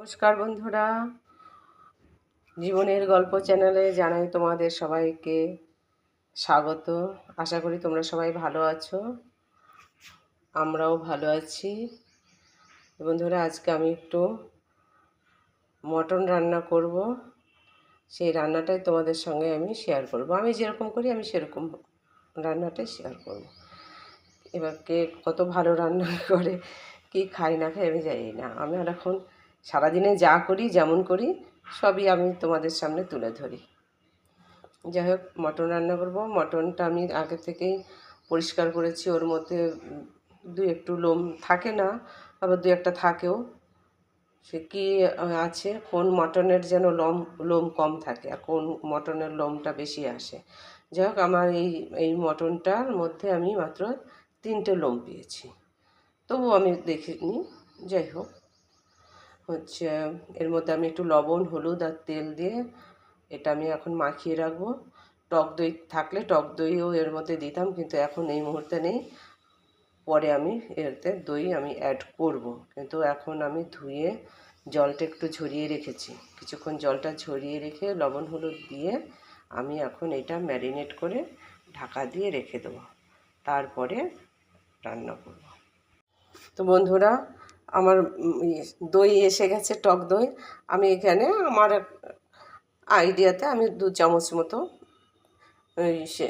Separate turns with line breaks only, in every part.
নমস্কার বন্ধুরা। জীবনের গল্প চ্যানেলে জানাই তোমাদের সবাইকে স্বাগত। আশা করি তোমরা সবাই ভালো আছো, আমরাও ভালো আছি। বন্ধুরা, আজকে আমি একটু মটন রান্না করব। সেই রান্নাটাই তোমাদের সঙ্গে আমি শেয়ার করব। আমি যেরকম করি, আমি সেরকম রান্নাটাই শেয়ার করব। এবার কে কত ভালো রান্না করে, কি খাই না খাই আমি জানি না। আমি এখন সারাদিনে যা করি, যেমন করি, সবই আমি তোমাদের সামনে তুলে ধরি। যাই হোক, মটন রান্না করব। মটনটা আমি আগে থেকেই পরিষ্কার করেছি। ওর মধ্যে দু একটু লোম থাকে না, আবার দু একটা থাকেও। সে কী আছে? কোন মটনের যেন লোম লোম কম থাকে আর কোন মটনের লোমটা বেশি আসে। যাই হোক, আমার এই এই মটনটার মধ্যে আমি মাত্র তিনটে লোম পেয়েছি। তবু আমি দেখিনি। যাই হোক। হচ্ছে, এর মধ্যে আমি একটু লবণ, হলুদ আর তেল দিয়ে এটা আমি এখন মাখিয়ে রাখব। টক দই থাকলে টক দইও এর মধ্যে দিতাম, কিন্তু এখন এই মুহূর্তে নেই। পরে আমি এতে দই আমি অ্যাড করব। কিন্তু এখন আমি ধুয়ে জলটা একটু ঝরিয়ে রেখেছি। কিছুক্ষণ জলটা ঝরিয়ে রেখে লবণ, হলুদ দিয়ে আমি এখন এটা ম্যারিনেট করে ঢাকা দিয়ে রেখে দেবো। তারপরে রান্না করব। তো বন্ধুরা আমার দই এসে গেছে, টক দই। আমি এখানে আমার আইডিয়াতে আমি দু চামচ মতো সে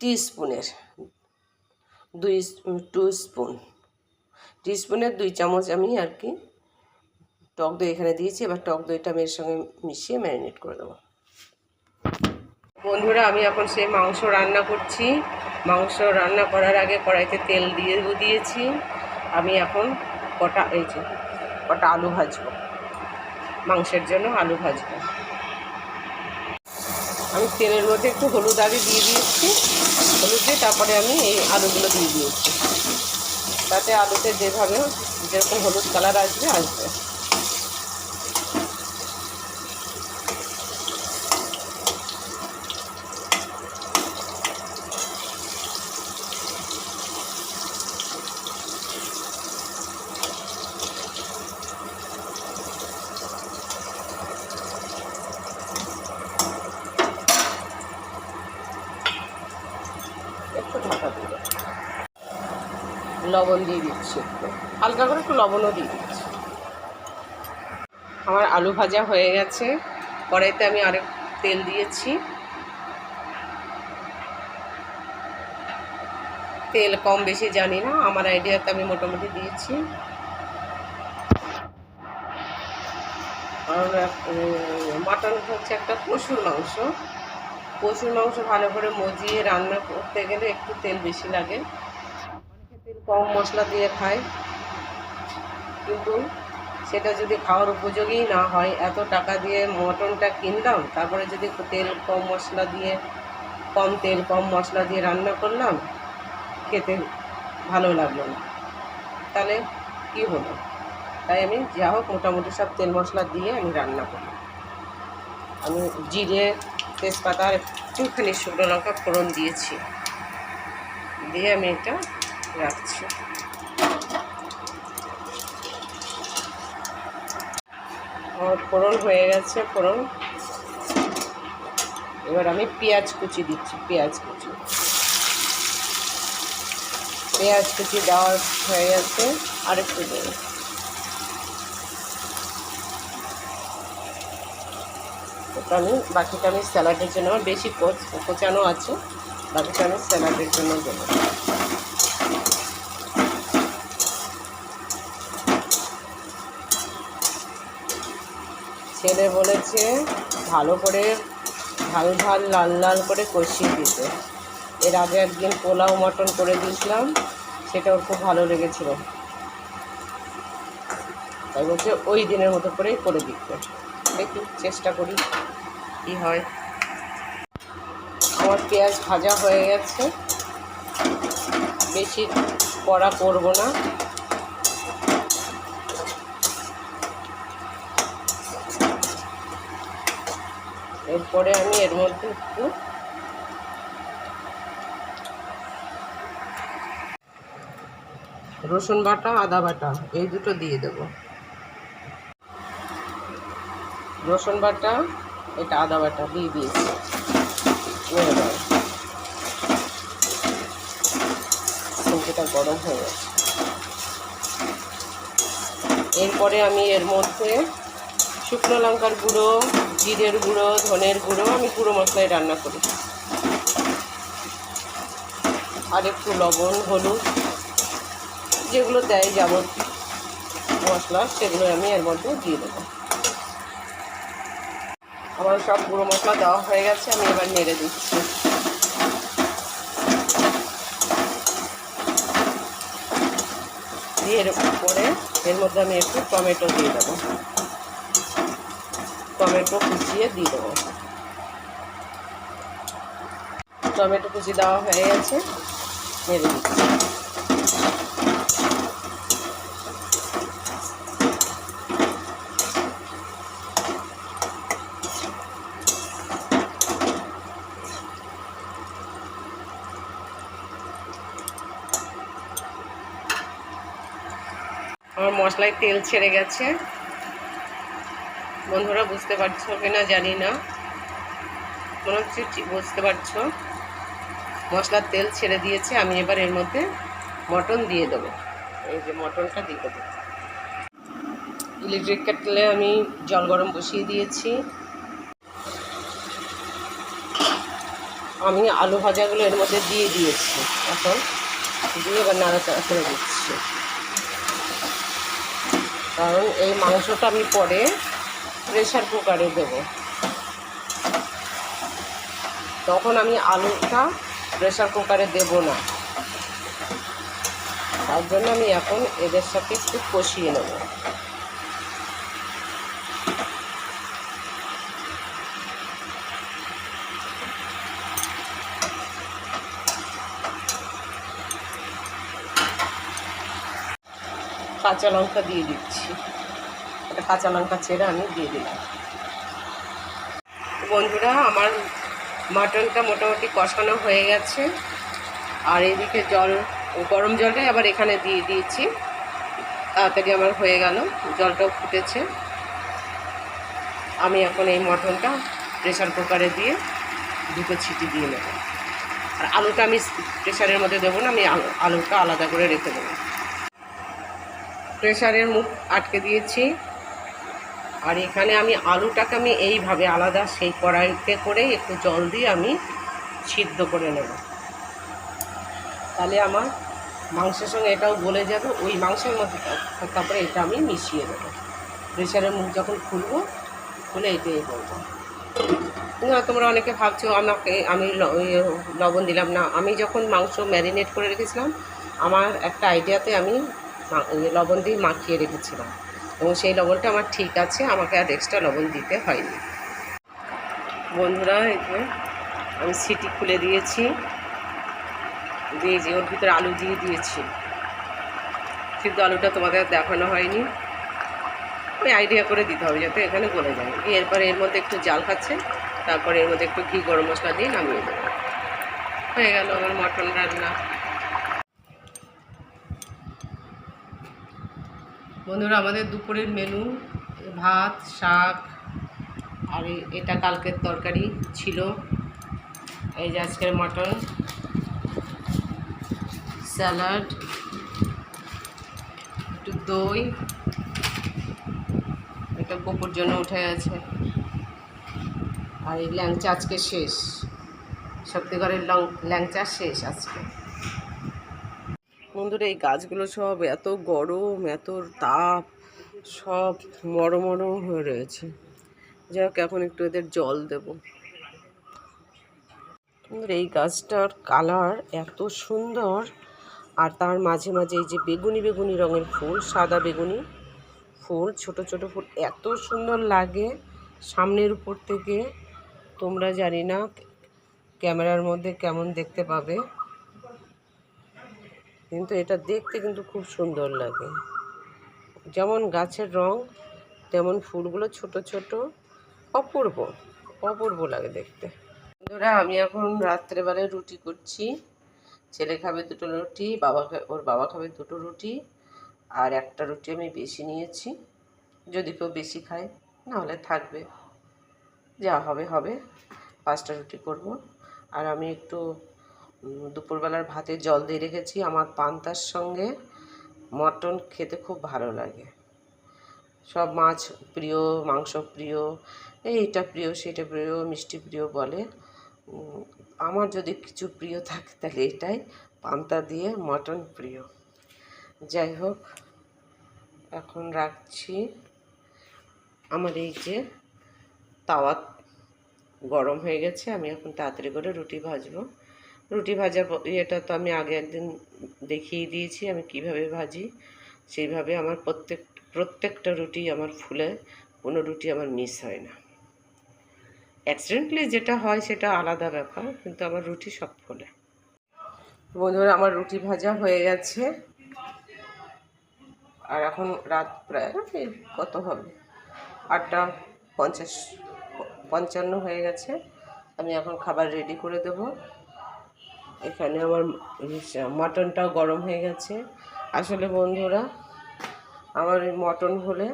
টি স্পুনের দুই টু স্পুন। টি স্পুনের দুই চামচ আমি আর কি টক দই এখানে দিয়েছি। এবার টক দইটা আমি এর সঙ্গে মিশিয়ে ম্যারিনেট করে দেবো। বন্ধুরা, আমি এখন সেই মাংস রান্না করছি। মাংস রান্না করার আগে কড়াইতে তেল দিয়ে দিয়েছি। আমি এখন কটা, এই যে, কটা আলু ভাজবো। মাংসের জন্য আলু ভাজবো। আমি তেলের মধ্যে একটু হলুদ আগে দিয়ে দিয়েছি, হলুদ দিয়ে তারপরে আমি এই আলুগুলো দিয়ে দিয়েছি। তাতে আলুতে যেভাবে, যেরকম হলুদ কালার আসবে আসবে। একটু ঢাকা লবণ দিয়ে দিচ্ছি একটু। হালকা করে একটু লবণও দিয়ে দিচ্ছি। আমার আলু ভাজা হয়ে গেছে। কড়াইতে আমি আরেক তেল দিয়েছি। তেল কম বেশি জানি না, আমার আইডিয়াতে আমি মোটামুটি দিয়েছি। মাটন হচ্ছে একটা পশুর মাংস। পশুর মাংস ভালো করে মজিয়ে রান্না করতে গেলে একটু তেল বেশি লাগে। অনেকে তেল কম মশলা দিয়ে খায়। কিন্তু সেটা যদি খাওয়ার উপযোগী না হয়, এত টাকা দিয়ে মটনটা কিনলাম, তারপরে যদি তেল কম মশলা দিয়ে, কম তেল কম মশলা দিয়ে রান্না করলাম, খেতে ভালো লাগল না। তাহলে কী হলো? তাই আমি যা হোক মোটামুটি সব তেল মশলা দিয়ে আমি রান্না করি আমি জিরে তেজপাতা আর একটুখানি শুকনো লঙ্কা ফোড়ন দিয়েছি। দিয়ে আমি এটা রাখছি। আমার ফোড়ন হয়ে গেছে, ফোড়ন। এবার আমি পেঁয়াজ কুচি দিচ্ছি, পেঁয়াজ কুচি। পেঁয়াজ কুচি দেওয়ার হয়ে গেছে আরেকটু দেবো। আমি বাকিটা আমি স্যালাডের জন্য আমার বেশি কোচ, কোচানো আছে। বাকিটা আমি স্যালাডের জন্য দেবো। ছেলে বলেছে ভালো করে ঝাল ঝাল, লাল লাল করে কষিয়ে দিতে। এর আগে একদিন পোলাও, মটন করে দিয়েছিলাম, সেটা ওর খুব ভালো লেগেছিল। তাই বলছে ওই দিনের মতো করেই করে দিতে। দেখি, চেষ্টা করি। কী হয়? আমার পেঁয়াজ ভাজা হয়ে গেছে। বেশি কড়া করব না। এরপরে আমি এর মধ্যে একটু রসুন বাটা, আদা বাটা, এই দুটো দিয়ে দেবো। রসুন বাটা এটা আদা বাটা দিয়ে দিয়েছি। সবজিটা গরম হয়ে গেছে। এরপরে আমি এর মধ্যে শুকনো লঙ্কার গুঁড়ো, জিরের গুঁড়ো, ধনের গুঁড়ো আমি গুঁড়ো মশলায় রান্না করি। আর একটু লবণ, হলুদ, যেগুলো দেয় যাবত মশলা, সেগুলো আমি এর মধ্যে দিয়ে দেবো। আমার সব গুঁড়ো মশলা দেওয়া হয়ে গেছে, আমি এবার নেড়ে দিচ্ছি। দিয়ে এর পরে এর মধ্যে আমি একটু টমেটো দিয়ে দেবো। টমেটো কুচিয়ে দিয়ে দেবো। টমেটো কুচি দেওয়া হয়ে গেছে, নেড়ে দিচ্ছি। মশলায় তেল ছেড়ে গেছে। বন্ধুরা, বুঝতে পারছ কিনা জানি না। মনে হচ্ছে বুঝতে পারছ। মশলার তেল ছেড়ে দিয়েছে, আমি এবার এর মধ্যে মটন দিয়ে দেবো। এই যে মটনটা দিয়ে দেবো। ইলেকট্রিক কেটলে আমি জল গরম বসিয়ে দিয়েছি। আমি আলু ভাজাগুলো এর মধ্যে দিয়ে দিয়েছি। এখন দিয়ে এবার নাড়াচাড়া করে দিচ্ছি। কারণ এই মাংসটা আমি পরে প্রেশার কুকারে দেবো। তখন আমি আলুটা প্রেশার কুকারে দেব না। তার জন্য আমি এখন এদের সাথে একটু কষিয়ে নেব। কাঁচা লঙ্কা দিয়ে দিচ্ছি। একটা কাঁচা লঙ্কা ছেড়ে আমি দিয়ে দিলাম। বন্ধুরা, আমার মাটনটা মোটামুটি কষানো হয়ে গেছে। আর এদিকে জল, গরম জলটাই আবার এখানে দিয়ে দিয়েছি। তাড়াতাড়ি আমার হয়ে গেল, জলটাও ফুটেছে। আমি এখন এই মটনটা প্রেশার কুকারে দিয়ে দুটো ছিটি দিয়ে নেব। আর আলুটা আমি প্রেশারের মধ্যে দেবো না, আমি আলুটা আলাদা করে রেখে দেবো। প্রেশারের মুখ আটকে দিয়েছি। আর এখানে আমি আলুটাকে আমি এইভাবে আলাদা সেই কড়াইতে করে একটু জল দিয়ে আমি সিদ্ধ করে নেব। তাহলে আমার মাংসের সঙ্গে এটাও গলে যাবে, ওই মাংসের মধ্যে তারপরে এটা আমি মিশিয়ে দেবো প্রেশারের মুখ যখন খুলবো, খুলে এটাই বলব। তোমরা অনেকে ভাবছ আমাকে, আমি লবণ দিলাম না। আমি যখন মাংস ম্যারিনেট করে রেখেছিলাম, আমার একটা আইডিয়াতে আমি লবণ দিয়ে মাখিয়ে রেখেছিলাম। এবং সেই লবণটা আমার ঠিক আছে, আমাকে আর এক্সট্রা লবণ দিতে হয়নি। বন্ধুরা আমি সিটি খুলে দিয়েছি। দিয়ে যে ওর ভিতরে আলু দিয়ে দিয়েছি। কিন্তু আলুটা তোমাদের দেখানো হয়নি। ওই আইডিয়া করে দিতে হবে যাতে এখানে গলে যায়। দিয়ে এরপরে এর মধ্যে একটু জাল খাচ্ছে, তারপরে এর মধ্যে একটু ঘি গরম মশলা দিয়ে নামিয়ে দেবো। হয়ে গেল আমার মটন রান্না। বন্ধুরা, আমাদের দুপুরের মেনু ভাত, শাক, আর এটা কালকের তরকারি ছিল। এই যে আজকের মটন, স্যালাড, একটু দই, এটা গোপুর জন্য উঠে আছে। আর এই ল্যাংচা আজকে শেষ। সত্যিকারের ল্যাংচা শেষ আজকে। বন্ধুরা, এই গাছগুলো সব এত গরম, এত তাপ, সব মরো মরো হয়ে রয়েছে। যাই হোক, এখন একটু এদের জল দেব। এই গাছটার কালার এত সুন্দর, আর তার মাঝে মাঝে এই যে বেগুনি বেগুনি রঙের ফুল, সাদা বেগুনি ফুল, ছোট ছোট ফুল, এত সুন্দর লাগে সামনের উপর থেকে। তোমরা জানি না ক্যামেরার মধ্যে কেমন দেখতে পাবে। কিন্তু এটা দেখতে কিন্তু খুব সুন্দর লাগে। যেমন গাছের রং, তেমন ফুলগুলো ছোট ছোট, অপূর্ব অপূর্ব লাগে দেখতে। বন্ধুরা, আমি এখন রাত্রেবেলায় রুটি করছি। ছেলে খাবে দুটো রুটি, বাবা ওর বাবা খাবে দুটো রুটি, আর একটা রুটি আমি বেশি নিয়েছি। যদি কেউ বেশি খায়, নাহলে থাকবে। যা হবে হবে। পাঁচটা রুটি করব। আর আমি একটু দুপুরবেলার ভাতে জল দিয়ে রেখেছি। আমার পান্তার সঙ্গে মটন খেতে খুব ভালো লাগে। সব মাছ প্রিয়, মাংস প্রিয়, এইটা প্রিয়, সেটা প্রিয়, মিষ্টি প্রিয় বলে। আমার যদি কিছু প্রিয় থাকে তাহলে এটাই, পান্তা দিয়ে মটন প্রিয়। যাই হোক, এখন রাখছি। আমার এই যে তাওয়া গরম হয়ে গেছে, আমি এখন তাড়াতাড়ি করে রুটি ভাজবো। রুটি ভাজার প- ইয়েটা তো আমি আগে একদিন দেখিয়ে দিয়েছি, আমি কীভাবে ভাজি, সেইভাবে আমার প্রত্যেক, প্রত্যেকটা রুটি আমার ফুলে, কোনো রুটি আমার মিস হয় না। অ্যাক্সিডেন্টলি যেটা হয় সেটা আলাদা ব্যাপার, কিন্তু আমার রুটি সব ফোলে। বন্ধুরা, আমার রুটি ভাজা হয়ে গেছে। আর এখন রাত প্রায় কত হবে? আটটা পঞ্চাশ, পঞ্চান্ন হয়ে গেছে। আমি এখন খাবার রেডি করে দেব। এখানে আমার মটনটাও গরম হয়ে গেছে। আসলে বন্ধুরা, আমার মটন হলে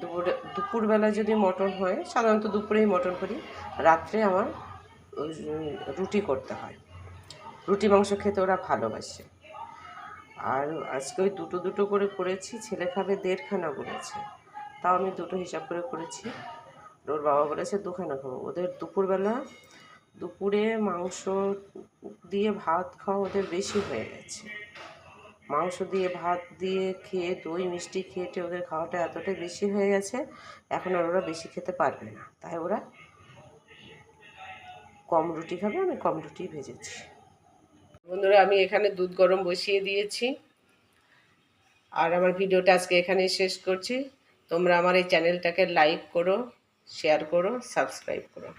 দুপুরে, দুপুরবেলা যদি মটন হয়, সাধারণত দুপুরেই মটন করি, রাত্রে আমার রুটি করতে হয়। রুটি মাংস খেতে ওরা ভালোবাসে। আর আজকে ওই দুটো দুটো করে করেছি, ছেলে খাবে দেড়খানা বলেছে। তাও আমি দুটো হিসাব করে করেছি। ওর বাবা বলেছে দুখানা খাব। ওদের দুপুরবেলা দুপুরে মাংস দিয়ে ভাত খাওয়া ওদের বেশি হয়ে গেছে। মাংস দিয়ে ভাত দিয়ে খেয়ে দই, মিষ্টি খেয়ে ওদের খাওয়াটা এতটাই বেশি হয়ে গেছে, এখন আর ওরা বেশি খেতে পারবে না। তাই ওরা কম রুটি খাবে, আমি কম রুটি ভেজেছি। বন্ধুরা, আমি এখানে দুধ গরম বসিয়ে দিয়েছি। আর আমার ভিডিওটা আজকে এখানেই শেষ করছি। তোমরা আমার এই চ্যানেলটাকে লাইক করো, শেয়ার করো, সাবস্ক্রাইব করো।